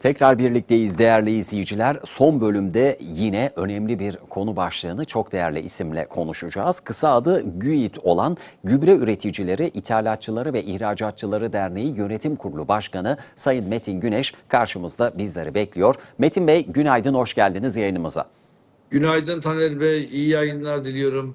Tekrar birlikteyiz değerli izleyiciler. Son bölümde yine önemli bir konu başlığını çok değerli isimle konuşacağız. Kısa adı GÜİT olan Gübre Üreticileri, İthalatçıları ve İhracatçıları Derneği Yönetim Kurulu Başkanı Sayın Metin Güneş karşımızda bizleri bekliyor. Metin Bey günaydın, hoş geldiniz yayınımıza. Günaydın Taner Bey, iyi yayınlar diliyorum.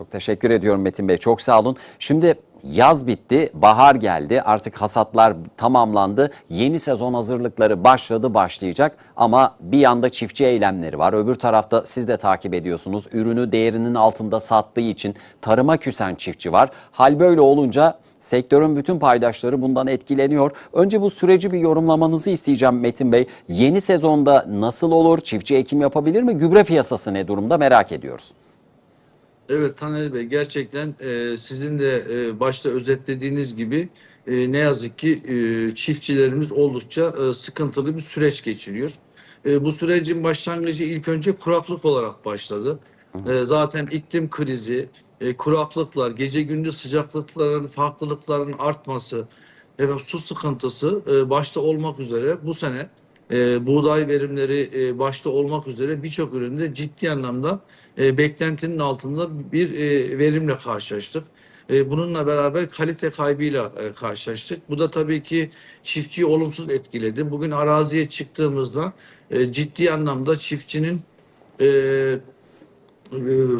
Çok teşekkür ediyorum Metin Bey. Çok sağ olun. Şimdi yaz bitti, bahar geldi. Artık hasatlar tamamlandı. Yeni sezon hazırlıkları başladı, başlayacak. Ama bir yanda çiftçi eylemleri var. Öbür tarafta siz de takip ediyorsunuz. Ürünü değerinin altında sattığı için tarıma küsen çiftçi var. Hal böyle olunca sektörün bütün paydaşları bundan etkileniyor. Önce bu süreci bir yorumlamanızı isteyeceğim Metin Bey. Yeni sezonda nasıl olur? Çiftçi ekim yapabilir mi? Gübre piyasası ne durumda merak ediyoruz. Evet Taner Bey, gerçekten e, sizin de e, başta özetlediğiniz gibi e, ne yazık ki e, çiftçilerimiz oldukça e, sıkıntılı bir süreç geçiriyor. E, bu sürecin başlangıcı ilk önce kuraklık olarak başladı. E, zaten iklim krizi, e, kuraklıklar, gece gündüz sıcaklıkların farklılıkların artması, evet, su sıkıntısı e, başta olmak üzere bu sene e, buğday verimleri e, başta olmak üzere birçok üründe ciddi anlamda e, beklentinin altında bir e, verimle karşılaştık. E, bununla beraber kalite kaybıyla e, karşılaştık. Bu da tabii ki çiftçiyi olumsuz etkiledi. Bugün araziye çıktığımızda e, ciddi anlamda çiftçinin e, e,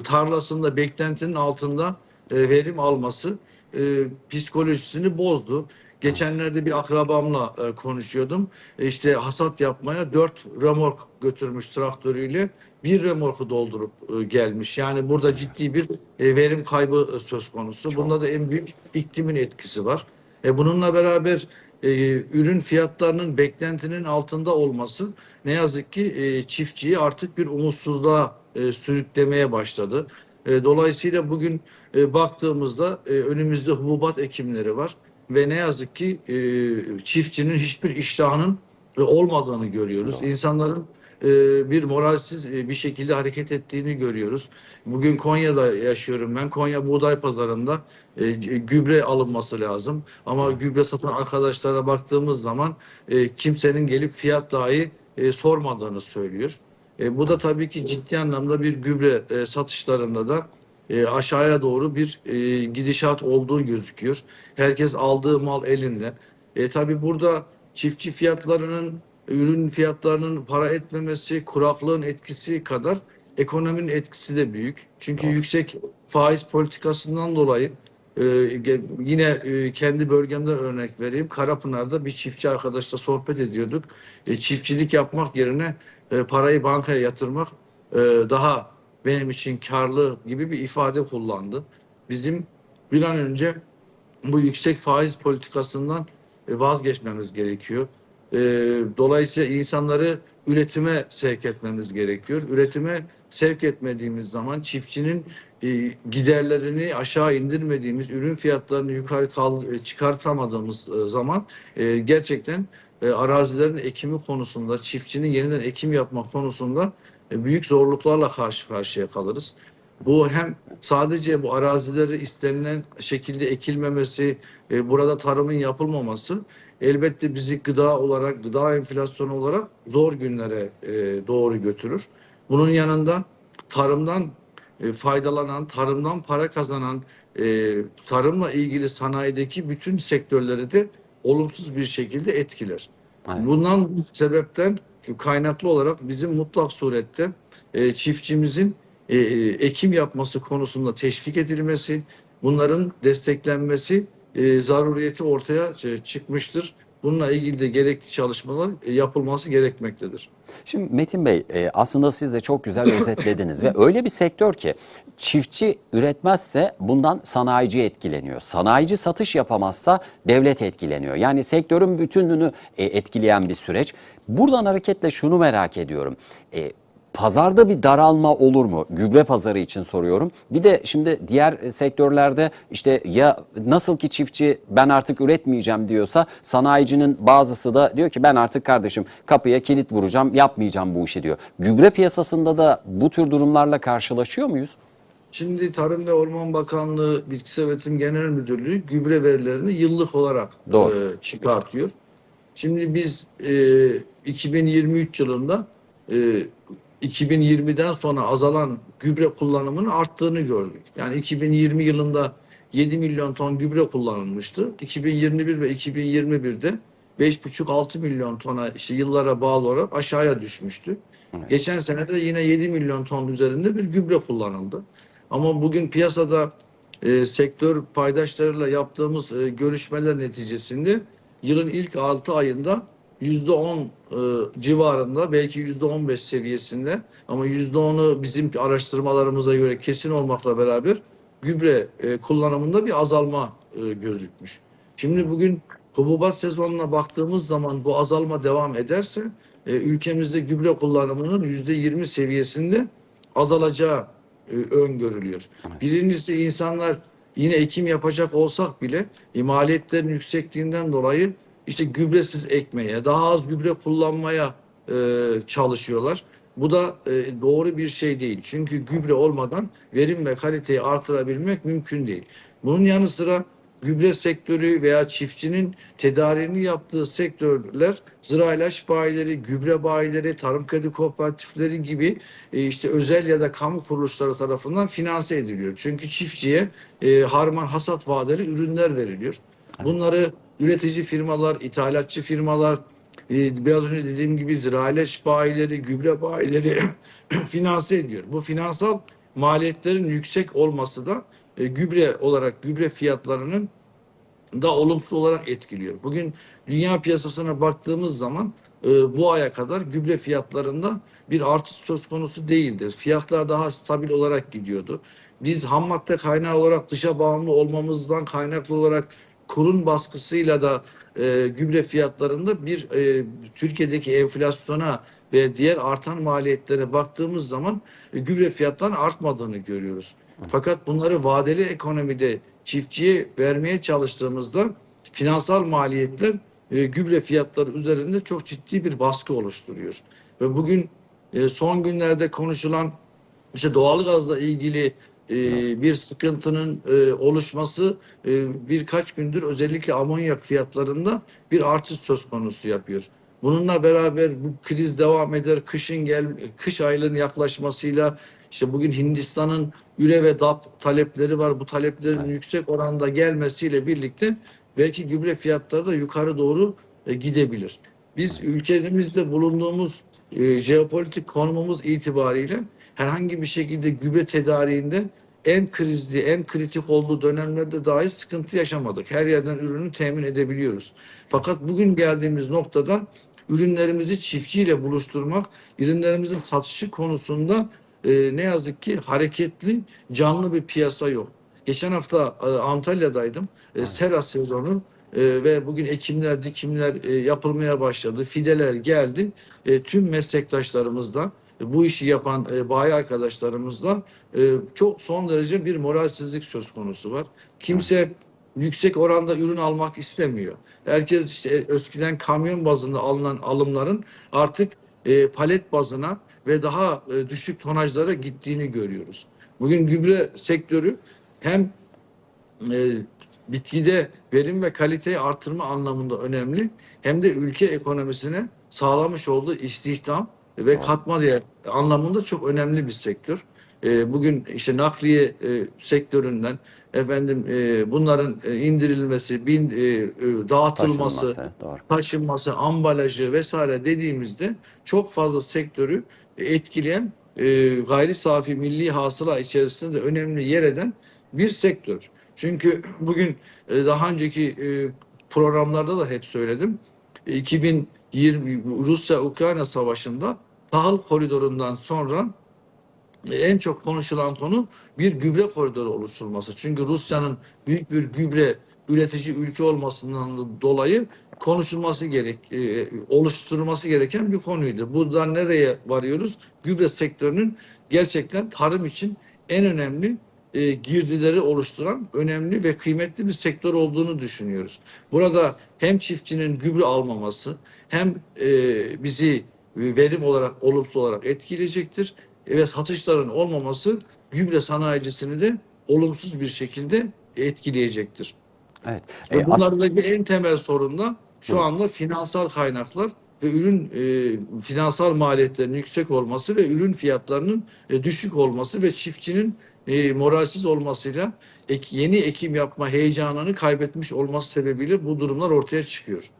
tarlasında beklentinin altında e, verim alması e, psikolojisini bozdu. Geçenlerde bir akrabamla e, konuşuyordum. E, işte hasat yapmaya dört remork götürmüş traktörüyle bir remorku doldurup e, gelmiş. Yani burada ciddi bir e, verim kaybı e, söz konusu. Bunda da en büyük iklimin etkisi var. E, bununla beraber e, ürün fiyatlarının beklentinin altında olması ne yazık ki e, çiftçiyi artık bir umutsuzluğa e, sürüklemeye başladı. E, dolayısıyla bugün e, baktığımızda e, önümüzde hububat ekimleri var ve ne yazık ki e, çiftçinin hiçbir iştahının e, olmadığını görüyoruz. İnsanların e, bir moralsiz e, bir şekilde hareket ettiğini görüyoruz. Bugün Konya'da yaşıyorum ben. Konya Buğday Pazarı'nda e, gübre alınması lazım. Ama gübre satan arkadaşlara baktığımız zaman e, kimsenin gelip fiyat dahi e, sormadığını söylüyor. E, bu da tabii ki ciddi anlamda bir gübre e, satışlarında da e, aşağıya doğru bir e, gidişat olduğu gözüküyor. Herkes aldığı mal elinde. E, tabii burada çiftçi fiyatlarının, ürün fiyatlarının para etmemesi, kuraklığın etkisi kadar ekonominin etkisi de büyük. Çünkü yüksek faiz politikasından dolayı e, yine e, kendi bölgemden örnek vereyim. Karapınar'da bir çiftçi arkadaşla sohbet ediyorduk. E, çiftçilik yapmak yerine e, parayı bankaya yatırmak e, daha benim için karlı gibi bir ifade kullandı. Bizim bir an önce bu yüksek faiz politikasından e, vazgeçmemiz gerekiyor. E, Dolayısıyla insanları üretime sevk etmemiz gerekiyor. Üretime sevk etmediğimiz zaman çiftçinin e, giderlerini aşağı indirmediğimiz, ürün fiyatlarını yukarı çıkartamadığımız zaman gerçekten arazilerin ekimi konusunda, çiftçinin yeniden ekim yapmak konusunda büyük zorluklarla karşı karşıya kalırız. Bu hem sadece bu arazileri istenilen şekilde ekilmemesi, e, burada tarımın yapılmaması elbette bizi gıda olarak, gıda enflasyonu olarak zor günlere e, doğru götürür. Bunun yanında tarımdan e, faydalanan, tarımdan para kazanan, e, tarımla ilgili sanayideki bütün sektörleri de olumsuz bir şekilde etkiler. Evet. Bundan bu sebepten kaynaklı olarak bizim mutlak surette e, çiftçimizin e, e, ekim yapması konusunda teşvik edilmesi, bunların desteklenmesi e, zaruriyeti ortaya e, çıkmıştır. Bununla ilgili de gerekli çalışmalar e, yapılması gerekmektedir. Şimdi Metin Bey e, aslında siz de çok güzel özetlediniz ve öyle bir sektör ki çiftçi üretmezse bundan sanayici etkileniyor. Sanayici satış yapamazsa devlet etkileniyor. Yani sektörün bütünlüğünü e, etkileyen bir süreç. Buradan hareketle şunu merak ediyorum. Pazarda bir daralma olur mu? Gübre pazarı için soruyorum. Bir de şimdi diğer sektörlerde işte ya nasıl ki çiftçi ben artık üretmeyeceğim diyorsa sanayicinin bazısı da diyor ki ben artık kardeşim kapıya kilit vuracağım yapmayacağım bu işi diyor. Gübre piyasasında da bu tür durumlarla karşılaşıyor muyuz? Şimdi Tarım ve Orman Bakanlığı Bitkisel Üretim Genel Müdürlüğü gübre verilerini yıllık olarak Doğru. e, çıkartıyor. Şimdi biz e, 2023 yılında e, 2020'den sonra azalan gübre kullanımının arttığını gördük. Yani 2020 yılında 7 milyon ton gübre kullanılmıştı. 2021 ve 2021'de 5,5-6 milyon tona işte yıllara bağlı olarak aşağıya düşmüştü. Evet. Geçen sene de yine 7 milyon ton üzerinde bir gübre kullanıldı. Ama bugün piyasada e, sektör paydaşlarıyla yaptığımız e, görüşmeler neticesinde yılın ilk 6 ayında %10 e, civarında belki %15 seviyesinde ama %10'u bizim araştırmalarımıza göre kesin olmakla beraber gübre e, kullanımında bir azalma e, gözükmüş. Şimdi bugün hububat sezonuna baktığımız zaman bu azalma devam ederse e, ülkemizde gübre kullanımının %20 seviyesinde azalacağı e, öngörülüyor. Birincisi insanlar yine ekim yapacak olsak bile e, maliyetlerin yüksekliğinden dolayı işte gübresiz ekmeye, daha az gübre kullanmaya e, çalışıyorlar. Bu da e, doğru bir şey değil. Çünkü gübre olmadan verim ve kaliteyi artırabilmek mümkün değil. Bunun yanı sıra gübre sektörü veya çiftçinin tedariğini yaptığı sektörler zira ilaç bayileri, gübre bayileri, tarım kredi kooperatifleri gibi e, işte özel ya da kamu kuruluşları tarafından finanse ediliyor. Çünkü çiftçiye e, harman hasat vadeli ürünler veriliyor. Bunları üretici firmalar, ithalatçı firmalar, e, biraz önce dediğim gibi zira ilaç bayileri, gübre bayileri finanse ediyor. Bu finansal maliyetlerin yüksek olması da e, gübre olarak gübre fiyatlarının da olumsuz olarak etkiliyor. Bugün dünya piyasasına baktığımız zaman e, bu aya kadar gübre fiyatlarında bir artış söz konusu değildi. Fiyatlar daha stabil olarak gidiyordu. Biz ham madde kaynağı olarak dışa bağımlı olmamızdan kaynaklı olarak kurun baskısıyla da e, gübre fiyatlarında bir e, Türkiye'deki enflasyona ve diğer artan maliyetlere baktığımız zaman e, gübre fiyatlarının artmadığını görüyoruz. Fakat bunları vadeli ekonomide çiftçiye vermeye çalıştığımızda finansal maliyetler e, gübre fiyatları üzerinde çok ciddi bir baskı oluşturuyor. Ve bugün e, son günlerde konuşulan işte doğalgazla ilgili e, bir sıkıntının e, oluşması e, birkaç gündür özellikle amonyak fiyatlarında bir artış söz konusu yapıyor. Bununla beraber bu kriz devam eder. Kışın gel kış aylarının yaklaşmasıyla işte bugün Hindistan'ın üre ve DAP talepleri var. Bu taleplerin Evet. yüksek oranda gelmesiyle birlikte belki gübre fiyatları da yukarı doğru e, gidebilir. Biz ülkemizde bulunduğumuz e, jeopolitik konumumuz itibariyle herhangi bir şekilde gübre tedariğinde en krizli, en kritik olduğu dönemlerde dahi sıkıntı yaşamadık. Her yerden ürünü temin edebiliyoruz. Fakat bugün geldiğimiz noktada ürünlerimizi çiftçiyle buluşturmak, ürünlerimizin satışı konusunda e, ne yazık ki hareketli, canlı bir piyasa yok. Geçen hafta e, Antalya'daydım. E, sera sezonu e, ve bugün ekimler, dikimler e, yapılmaya başladı. Fideler geldi. E, tüm meslektaşlarımızdan, bu işi yapan e, bayi arkadaşlarımızdan e, çok son derece bir moralsizlik söz konusu var. Kimse yüksek oranda ürün almak istemiyor. Herkes işte eskiden kamyon bazında alınan alımların artık e, palet bazına ve daha e, düşük tonajlara gittiğini görüyoruz. Bugün gübre sektörü hem e, bitkide verim ve kaliteyi artırma anlamında önemli hem de ülke ekonomisine sağlamış olduğu istihdam ve katma değer anlamında çok önemli bir sektör. E, bugün işte nakliye e, sektöründen efendim e, bunların e, indirilmesi, bin, e, e, dağıtılması, Taşınması, doğru. taşınması, ambalajı vesaire dediğimizde çok fazla sektörü etkileyen e, gayri safi milli hasıla içerisinde de önemli yer eden bir sektör. Çünkü bugün e, daha önceki e, programlarda da hep söyledim. E, 2020 Rusya-Ukrayna savaşında tahıl koridorundan sonra e, en çok konuşulan konu bir gübre koridoru oluşturulması. Çünkü Rusya'nın büyük bir gübre üretici ülke olmasından dolayı konuşulması gerek, e, oluşturulması gereken bir konuydu. Buradan nereye varıyoruz? Gübre sektörünün gerçekten tarım için en önemli e, girdileri oluşturan önemli ve kıymetli bir sektör olduğunu düşünüyoruz. Burada hem çiftçinin gübre almaması hem e, bizi verim olarak olumsuz olarak etkileyecektir ve satışların olmaması gübre sanayicisini de olumsuz bir şekilde etkileyecektir. Evet. Ve E, as- bunlardaki en temel sorun da şu Hı. anda finansal kaynaklar ve ürün e, finansal maliyetlerinin yüksek olması ve ürün fiyatlarının e, düşük olması ve çiftçinin e, moralsiz olmasıyla ek, yeni ekim yapma heyecanını kaybetmiş olması sebebiyle bu durumlar ortaya çıkıyor.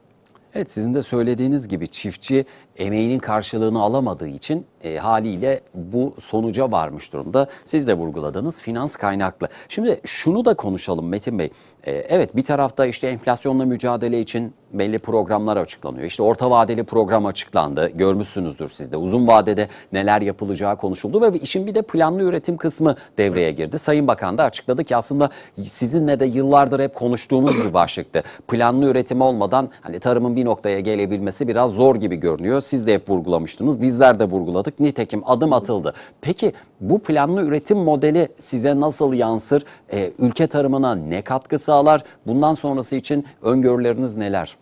Evet sizin de söylediğiniz gibi çiftçi emeğinin karşılığını alamadığı için e, haliyle bu sonuca varmış durumda. Siz de vurguladınız finans kaynaklı. Şimdi şunu da konuşalım Metin Bey. E, evet bir tarafta işte enflasyonla mücadele için belli programlar açıklanıyor. İşte orta vadeli program açıklandı. Görmüşsünüzdür siz de. Uzun vadede neler yapılacağı konuşuldu ve işin bir de planlı üretim kısmı devreye girdi. Sayın Bakan da açıkladı ki aslında sizinle de yıllardır hep konuştuğumuz bir başlıktı. Planlı üretim olmadan hani tarımın bir noktaya gelebilmesi biraz zor gibi görünüyor. Siz de hep vurgulamıştınız. Bizler de vurguladık. Nitekim adım atıldı. Peki bu planlı üretim modeli size nasıl yansır? Ee, ülke tarımına ne katkı sağlar? Bundan sonrası için öngörüleriniz neler?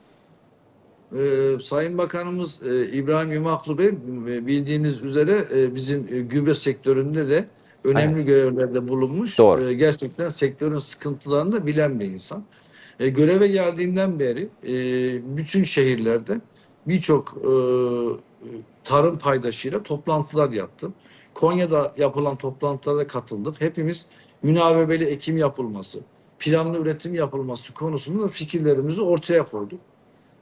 Ee, Sayın Bakanımız e, İbrahim Yumaklı Bey e, bildiğiniz üzere e, bizim e, gübre sektöründe de önemli Evet. görevlerde bulunmuş. Doğru. E, gerçekten sektörün sıkıntılarını da bilen bir insan. E, göreve geldiğinden beri e, bütün şehirlerde birçok e, tarım paydaşıyla toplantılar yaptım. Konya'da yapılan toplantılara katıldık. Hepimiz münavebeli ekim yapılması, planlı üretim yapılması konusunda fikirlerimizi ortaya koyduk.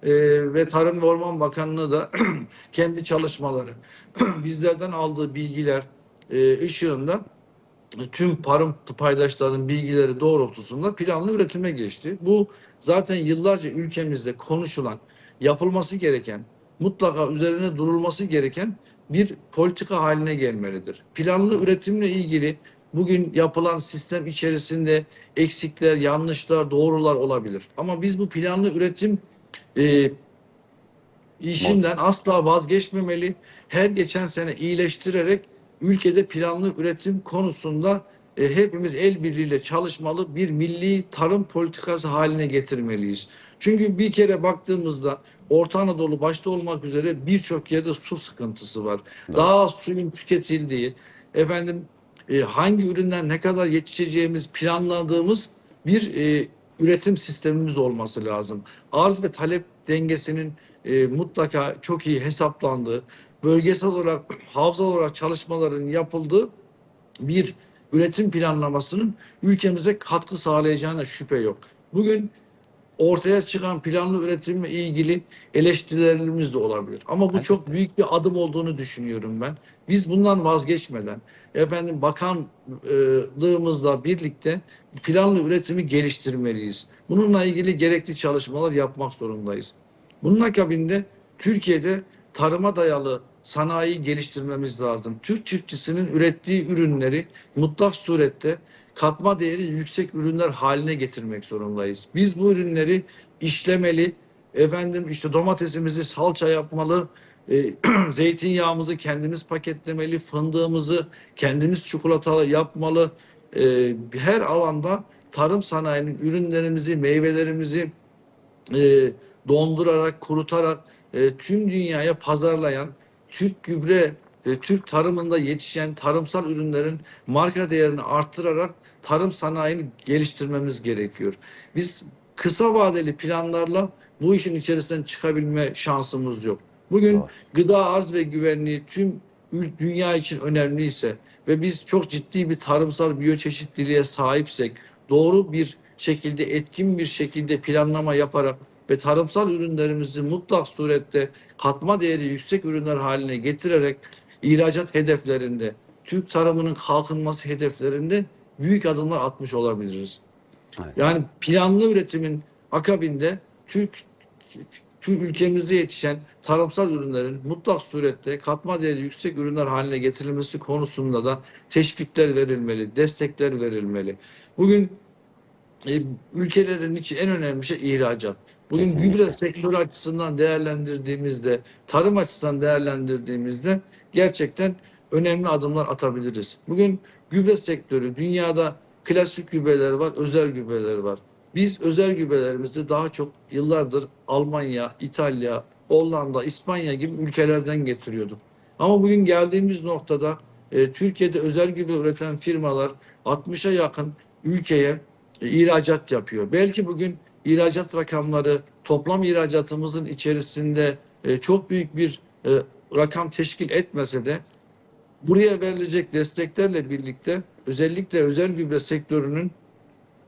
Ee, ve Tarım ve Orman Bakanlığı da kendi çalışmaları, bizlerden aldığı bilgiler e, ışığında tüm tarım paydaşlarının bilgileri doğrultusunda planlı üretime geçti. Bu zaten yıllarca ülkemizde konuşulan, yapılması gereken, mutlaka üzerine durulması gereken bir politika haline gelmelidir. Planlı üretimle ilgili bugün yapılan sistem içerisinde eksikler, yanlışlar, doğrular olabilir. Ama biz bu planlı üretim e, işinden asla vazgeçmemeli. Her geçen sene iyileştirerek ülkede planlı üretim konusunda e, hepimiz el birliğiyle çalışmalı bir milli tarım politikası haline getirmeliyiz. Çünkü bir kere baktığımızda Orta Anadolu başta olmak üzere birçok yerde su sıkıntısı var. Daha suyun tüketildiği, efendim e, hangi üründen ne kadar yetişeceğimiz planladığımız bir e, üretim sistemimiz olması lazım. Arz ve talep dengesinin e, mutlaka çok iyi hesaplandığı, bölgesel olarak, havzal olarak çalışmaların yapıldığı bir üretim planlamasının ülkemize katkı sağlayacağına şüphe yok. Bugün ortaya çıkan planlı üretimle ilgili eleştirilerimiz de olabilir. Ama bu çok büyük bir adım olduğunu düşünüyorum ben. Biz bundan vazgeçmeden efendim bakanlığımızla birlikte planlı üretimi geliştirmeliyiz. Bununla ilgili gerekli çalışmalar yapmak zorundayız. Bunun akabinde Türkiye'de tarıma dayalı sanayi geliştirmemiz lazım. Türk çiftçisinin ürettiği ürünleri mutlak surette katma değeri yüksek ürünler haline getirmek zorundayız. Biz bu ürünleri işlemeli, efendim işte domatesimizi salça yapmalı, e, zeytinyağımızı kendimiz paketlemeli, fındığımızı kendimiz çikolatalı yapmalı. E, her alanda tarım sanayinin ürünlerimizi, meyvelerimizi e, dondurarak, kurutarak e, tüm dünyaya pazarlayan Türk gübre, Türk tarımında yetişen tarımsal ürünlerin marka değerini arttırarak tarım sanayini geliştirmemiz gerekiyor. Biz kısa vadeli planlarla bu işin içerisinden çıkabilme şansımız yok. Bugün Doğru. gıda arz ve güvenliği tüm dünya için önemliyse ve biz çok ciddi bir tarımsal biyoçeşitliliğe sahipsek doğru bir şekilde etkin bir şekilde planlama yaparak ve tarımsal ürünlerimizi mutlak surette katma değeri yüksek ürünler haline getirerek ihracat hedeflerinde, Türk tarımının kalkınması hedeflerinde büyük adımlar atmış olabiliriz. Evet. Yani planlı üretimin akabinde Türk Türk ülkemizde yetişen tarımsal ürünlerin mutlak surette katma değeri yüksek ürünler haline getirilmesi konusunda da teşvikler verilmeli, destekler verilmeli. Bugün e, ülkelerin için en önemli şey ihracat. Bugün Kesinlikle. gübre sektörü açısından değerlendirdiğimizde, tarım açısından değerlendirdiğimizde gerçekten önemli adımlar atabiliriz. Bugün gübre sektörü dünyada klasik gübreler var, özel gübreler var. Biz özel gübrelerimizi daha çok yıllardır Almanya, İtalya, Hollanda, İspanya gibi ülkelerden getiriyorduk. Ama bugün geldiğimiz noktada e, Türkiye'de özel gübre üreten firmalar 60'a yakın ülkeye e, ihracat yapıyor. Belki bugün ihracat rakamları toplam ihracatımızın içerisinde e, çok büyük bir e, rakam teşkil etmese de buraya verilecek desteklerle birlikte özellikle özel gübre sektörünün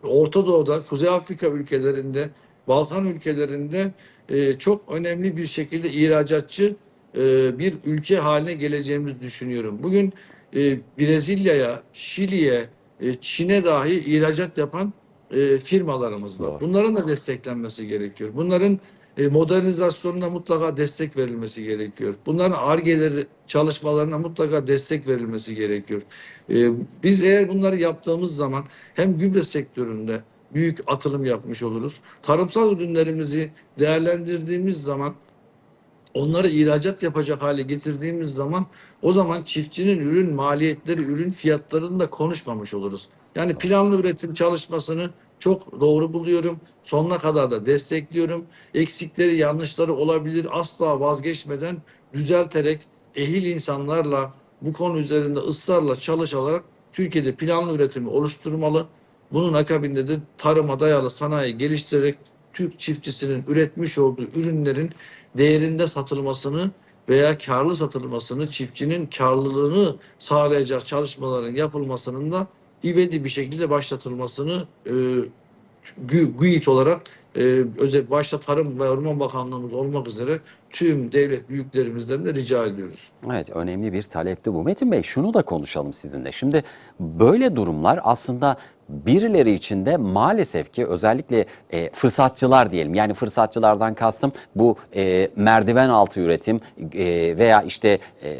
Orta Doğu'da, Kuzey Afrika ülkelerinde, Balkan ülkelerinde e, çok önemli bir şekilde ihracatçı e, bir ülke haline geleceğimizi düşünüyorum. Bugün e, Brezilya'ya, Şili'ye, e, Çin'e dahi ihracat yapan e, firmalarımız var. Bunların da desteklenmesi gerekiyor. Bunların modernizasyonuna mutlaka destek verilmesi gerekiyor. Bunların ARGE'leri çalışmalarına mutlaka destek verilmesi gerekiyor. E, biz eğer bunları yaptığımız zaman hem gübre sektöründe büyük atılım yapmış oluruz. Tarımsal ürünlerimizi değerlendirdiğimiz zaman onları ihracat yapacak hale getirdiğimiz zaman o zaman çiftçinin ürün maliyetleri, ürün fiyatlarını da konuşmamış oluruz. Yani planlı üretim çalışmasını çok doğru buluyorum. Sonuna kadar da destekliyorum. Eksikleri, yanlışları olabilir. Asla vazgeçmeden düzelterek ehil insanlarla bu konu üzerinde ısrarla çalışarak Türkiye'de planlı üretimi oluşturmalı. Bunun akabinde de tarıma dayalı sanayi geliştirerek Türk çiftçisinin üretmiş olduğu ürünlerin değerinde satılmasını veya karlı satılmasını, çiftçinin karlılığını sağlayacak çalışmaların yapılmasının da ivedi bir şekilde başlatılmasını e, gü- GÜİT olarak e, özel başta Tarım ve Orman Bakanlığımız olmak üzere tüm devlet büyüklerimizden de rica ediyoruz. Evet önemli bir talepti bu. Metin Bey şunu da konuşalım sizinle. Şimdi böyle durumlar aslında birileri için de maalesef ki özellikle e, fırsatçılar diyelim. Yani fırsatçılardan kastım bu e, merdiven altı üretim e, veya işte e,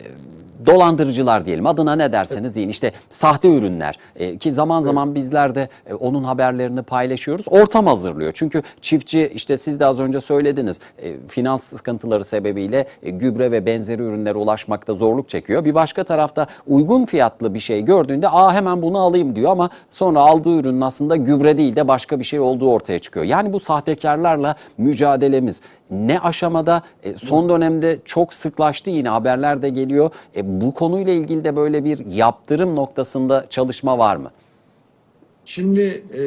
dolandırıcılar diyelim. Adına ne derseniz deyin. İşte sahte ürünler E, ki zaman zaman bizler de e, onun haberlerini paylaşıyoruz. Ortam hazırlıyor. Çünkü çiftçi işte siz de az önce söylediniz e, finans sıkıntıları sebebiyle e, gübre ve benzeri ürünlere ulaşmakta zorluk çekiyor. Bir başka tarafta uygun fiyatlı bir şey gördüğünde aa hemen bunu alayım. diyor ama sonra aldığı ürünün aslında gübre değil de başka bir şey olduğu ortaya çıkıyor yani bu sahtekarlarla mücadelemiz ne aşamada E, son dönemde çok sıklaştı yine haberler de geliyor. E, bu konuyla ilgili de böyle bir yaptırım noktasında çalışma var mı? Şimdi e,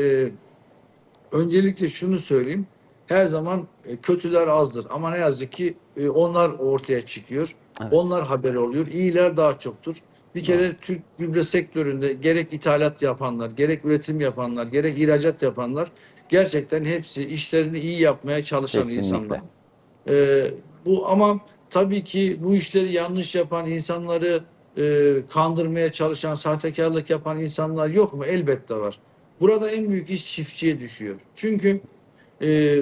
öncelikle şunu söyleyeyim. Her zaman e, kötüler azdır ama ne yazık ki e, onlar ortaya çıkıyor. Evet. Onlar haber oluyor. İyiler daha çoktur. Bir kere Türk gübre sektöründe gerek ithalat yapanlar, gerek üretim yapanlar, gerek ihracat yapanlar gerçekten hepsi işlerini iyi yapmaya çalışan Kesinlikle. insanlar. Ee, bu ama tabii ki bu işleri yanlış yapan insanları e, kandırmaya çalışan, sahtekarlık yapan insanlar yok mu? Elbette var. Burada en büyük iş çiftçiye düşüyor. Çünkü e,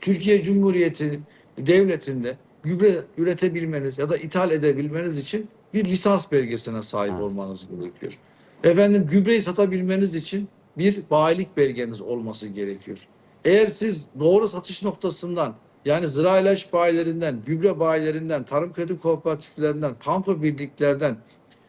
Türkiye Cumhuriyeti devletinde gübre üretebilmeniz ya da ithal edebilmeniz için bir lisans belgesine sahip olmanız gerekiyor. Efendim gübreyi satabilmeniz için bir bayilik belgeniz olması gerekiyor. Eğer siz doğru satış noktasından yani zira ilaç bayilerinden, gübre bayilerinden, tarım kredi kooperatiflerinden, pampa birliklerden,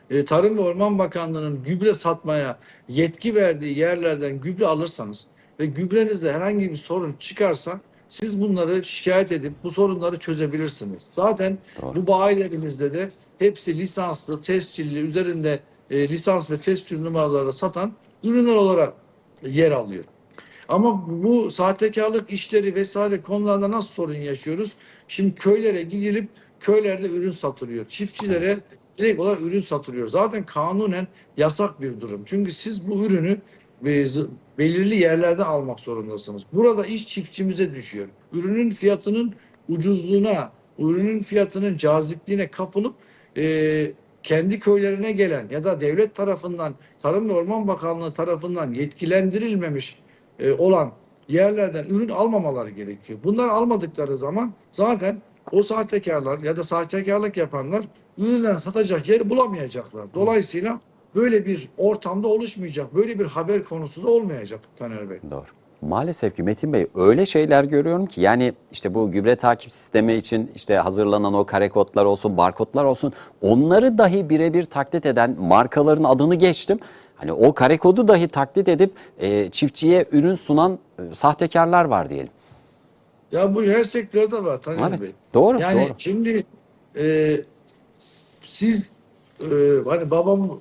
e, Tarım ve Orman Bakanlığı'nın gübre satmaya yetki verdiği yerlerden gübre alırsanız ve gübrenizde herhangi bir sorun çıkarsa siz bunları şikayet edip bu sorunları çözebilirsiniz. Zaten Doğru. bu bayilerinizde de hepsi lisanslı, tescilli, üzerinde e, lisans ve tescil numaraları satan ürünler olarak yer alıyor. Ama bu sahtekarlık işleri vesaire konularda nasıl sorun yaşıyoruz? Şimdi köylere gidilip köylerde ürün satılıyor. Çiftçilere direkt olarak ürün satılıyor. Zaten kanunen yasak bir durum. Çünkü siz bu ürünü belirli yerlerden almak zorundasınız. Burada iş çiftçimize düşüyor. Ürünün fiyatının ucuzluğuna, ürünün fiyatının cazipliğine kapılıp e, kendi köylerine gelen ya da devlet tarafından, Tarım ve Orman Bakanlığı tarafından yetkilendirilmemiş e, olan yerlerden ürün almamaları gerekiyor. Bunlar almadıkları zaman zaten o sahtekarlar ya da sahtekarlık yapanlar ürünlerini satacak yer bulamayacaklar. Dolayısıyla böyle bir ortamda oluşmayacak, böyle bir haber konusu da olmayacak Taner Bey. Doğru. Maalesef ki Metin Bey öyle şeyler görüyorum ki yani işte bu gübre takip sistemi için işte hazırlanan o kare kodlar olsun, barkodlar olsun onları dahi birebir taklit eden markaların adını geçtim. Hani o kare kodu dahi taklit edip e, çiftçiye ürün sunan e, sahtekarlar var diyelim. Ya bu her sektörde var Taner Evet. Bey. Doğru, Yani doğru. şimdi e, siz e, hani babamın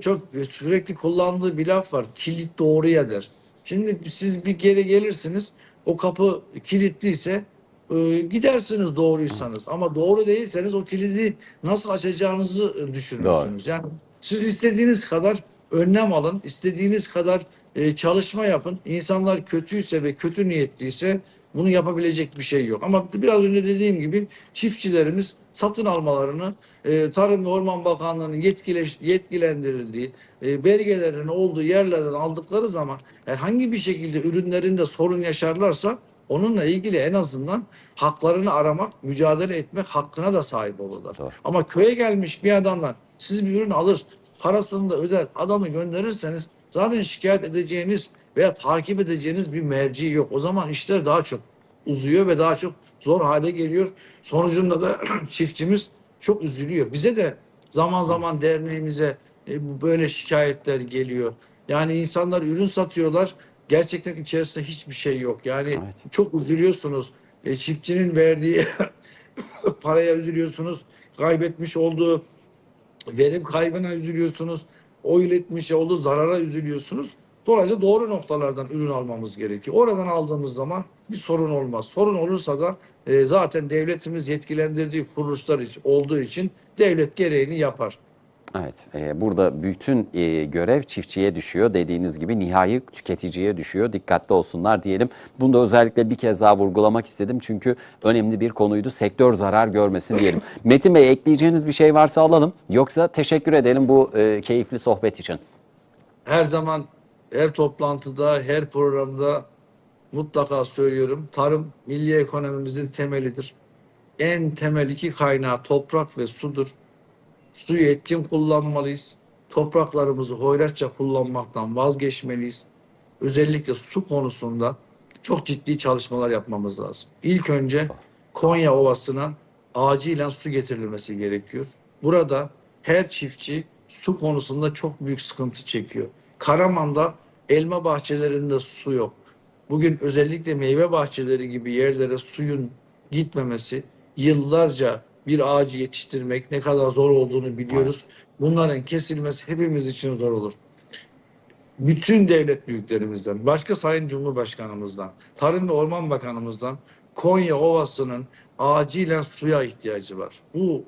çok sürekli kullandığı bir laf var. Kilit doğruya der. Şimdi siz bir geri gelirsiniz. o kapı kilitliyse e, gidersiniz doğruysanız ama doğru değilseniz o kilidi nasıl açacağınızı e, düşünürsünüz. Yani siz istediğiniz kadar önlem alın, istediğiniz kadar e, çalışma yapın. İnsanlar kötüyse ve kötü niyetliyse bunu yapabilecek bir şey yok. Ama biraz önce dediğim gibi çiftçilerimiz satın almalarını e, Tarım ve Orman Bakanlığı'nın yetkile, yetkilendirildiği e, belgelerin olduğu yerlerden aldıkları zaman herhangi bir şekilde ürünlerinde sorun yaşarlarsa onunla ilgili en azından haklarını aramak, mücadele etmek hakkına da sahip olurlar. Doğru. Ama köye gelmiş bir adamdan siz bir ürün alır, parasını da öder, adamı gönderirseniz zaten şikayet edeceğiniz veya takip edeceğiniz bir merci yok. O zaman işler daha çok uzuyor ve daha çok zor hale geliyor. Sonucunda da çiftçimiz çok üzülüyor. Bize de zaman zaman derneğimize e, böyle şikayetler geliyor. Yani insanlar ürün satıyorlar. Gerçekten içerisinde hiçbir şey yok. Yani Evet. çok üzülüyorsunuz. E, çiftçinin verdiği paraya üzülüyorsunuz. Kaybetmiş olduğu verim kaybına üzülüyorsunuz. O iletmiş olduğu zarara üzülüyorsunuz. Dolayısıyla doğru noktalardan ürün almamız gerekiyor. Oradan aldığımız zaman bir sorun olmaz. Sorun olursa da e, zaten devletimiz yetkilendirdiği kuruluşlar için, olduğu için devlet gereğini yapar. Evet, e, burada bütün e, görev çiftçiye düşüyor. Dediğiniz gibi nihai tüketiciye düşüyor. Dikkatli olsunlar diyelim. Bunu da özellikle bir kez daha vurgulamak istedim. Çünkü önemli bir konuydu. Sektör zarar görmesin diyelim. Metin Bey ekleyeceğiniz bir şey varsa alalım. Yoksa teşekkür edelim bu e, keyifli sohbet için. her zaman her toplantıda, her programda mutlaka söylüyorum. Tarım milli ekonomimizin temelidir. En temel iki kaynağı toprak ve sudur. Suyu etkin kullanmalıyız. Topraklarımızı hoyratça kullanmaktan vazgeçmeliyiz. Özellikle su konusunda çok ciddi çalışmalar yapmamız lazım. İlk önce Konya Ovası'na acilen su getirilmesi gerekiyor. Burada her çiftçi su konusunda çok büyük sıkıntı çekiyor. Karaman'da elma bahçelerinde su yok. Bugün özellikle meyve bahçeleri gibi yerlere suyun gitmemesi, yıllarca bir ağacı yetiştirmek ne kadar zor olduğunu biliyoruz. Bunların kesilmesi hepimiz için zor olur. Bütün devlet büyüklerimizden, başka Sayın Cumhurbaşkanımızdan, Tarım ve Orman Bakanımızdan Konya Ovası'nın acilen suya ihtiyacı var. Bu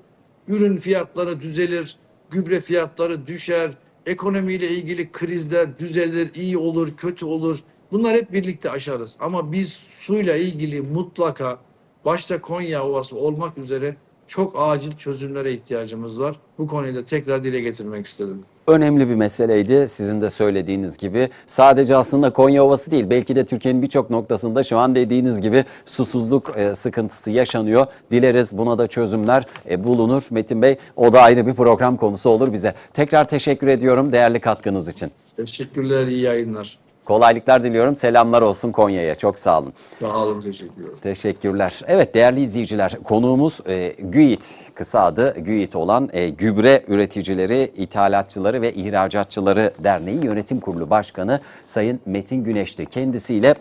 ürün fiyatları düzelir, gübre fiyatları düşer, ekonomiyle ilgili krizler düzelir, iyi olur, kötü olur. Bunlar hep birlikte aşarız. Ama biz suyla ilgili mutlaka başta Konya Ovası olmak üzere çok acil çözümlere ihtiyacımız var. Bu konuyu da tekrar dile getirmek istedim. Önemli bir meseleydi sizin de söylediğiniz gibi. Sadece aslında Konya Ovası değil belki de Türkiye'nin birçok noktasında şu an dediğiniz gibi susuzluk e, sıkıntısı yaşanıyor. Dileriz buna da çözümler e, bulunur. Metin Bey o da ayrı bir program konusu olur bize. Tekrar teşekkür ediyorum değerli katkınız için. Teşekkürler, iyi yayınlar. Kolaylıklar diliyorum. Selamlar olsun Konya'ya. Çok sağ olun. Sağ olun, teşekkür ederim. Teşekkürler. Evet değerli izleyiciler konuğumuz e, GÜİT kısa adı GÜİT olan e, Gübre Üreticileri, İthalatçıları ve İhracatçıları Derneği Yönetim Kurulu Başkanı Sayın Metin Güneş'ti. Kendisiyle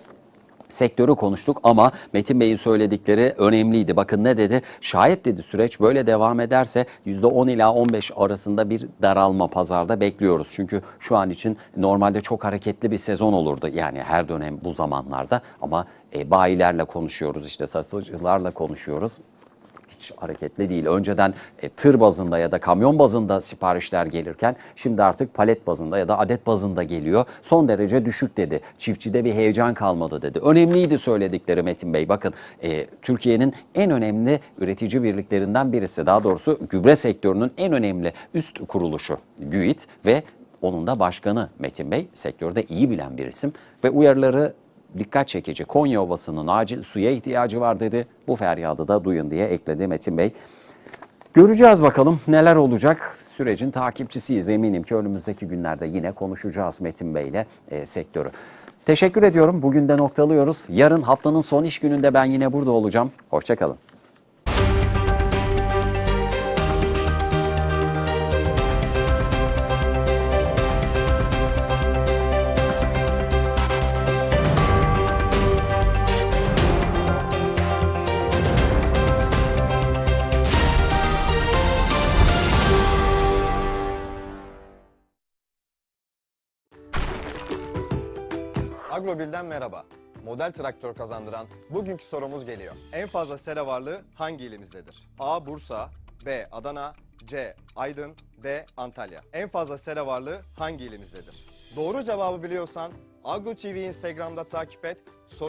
sektörü konuştuk ama Metin Bey'in söyledikleri önemliydi. Bakın ne dedi? Şayet dedi süreç böyle devam ederse %10 ila 15 arasında bir daralma pazarda bekliyoruz. Çünkü şu an için normalde çok hareketli bir sezon olurdu. Yani her dönem bu zamanlarda ama e, bayilerle konuşuyoruz işte satıcılarla konuşuyoruz hiç hareketli değil. Önceden e, tır bazında ya da kamyon bazında siparişler gelirken şimdi artık palet bazında ya da adet bazında geliyor. Son derece düşük dedi. Çiftçide bir heyecan kalmadı dedi. Önemliydi söyledikleri Metin Bey. Bakın e, Türkiye'nin en önemli üretici birliklerinden birisi. Daha doğrusu gübre sektörünün en önemli üst kuruluşu GÜİT ve onun da başkanı Metin Bey sektörde iyi bilen bir isim ve uyarıları dikkat çekici. Konya Ovası'nın acil suya ihtiyacı var dedi. Bu feryadı da duyun diye ekledi Metin Bey. Göreceğiz bakalım neler olacak. Sürecin takipçisiyiz. Eminim ki önümüzdeki günlerde yine konuşacağız Metin Bey ile e, sektörü. Teşekkür ediyorum. Bugün de noktalıyoruz. Yarın haftanın son iş gününde ben yine burada olacağım. Hoşçakalın. Merhaba. model traktör kazandıran bugünkü sorumuz geliyor. En fazla sera varlığı hangi ilimizdedir? A. Bursa B. Adana C. Aydın D. Antalya. En fazla sera varlığı hangi ilimizdedir? Doğru cevabı biliyorsan Agro TV Instagram'da takip et.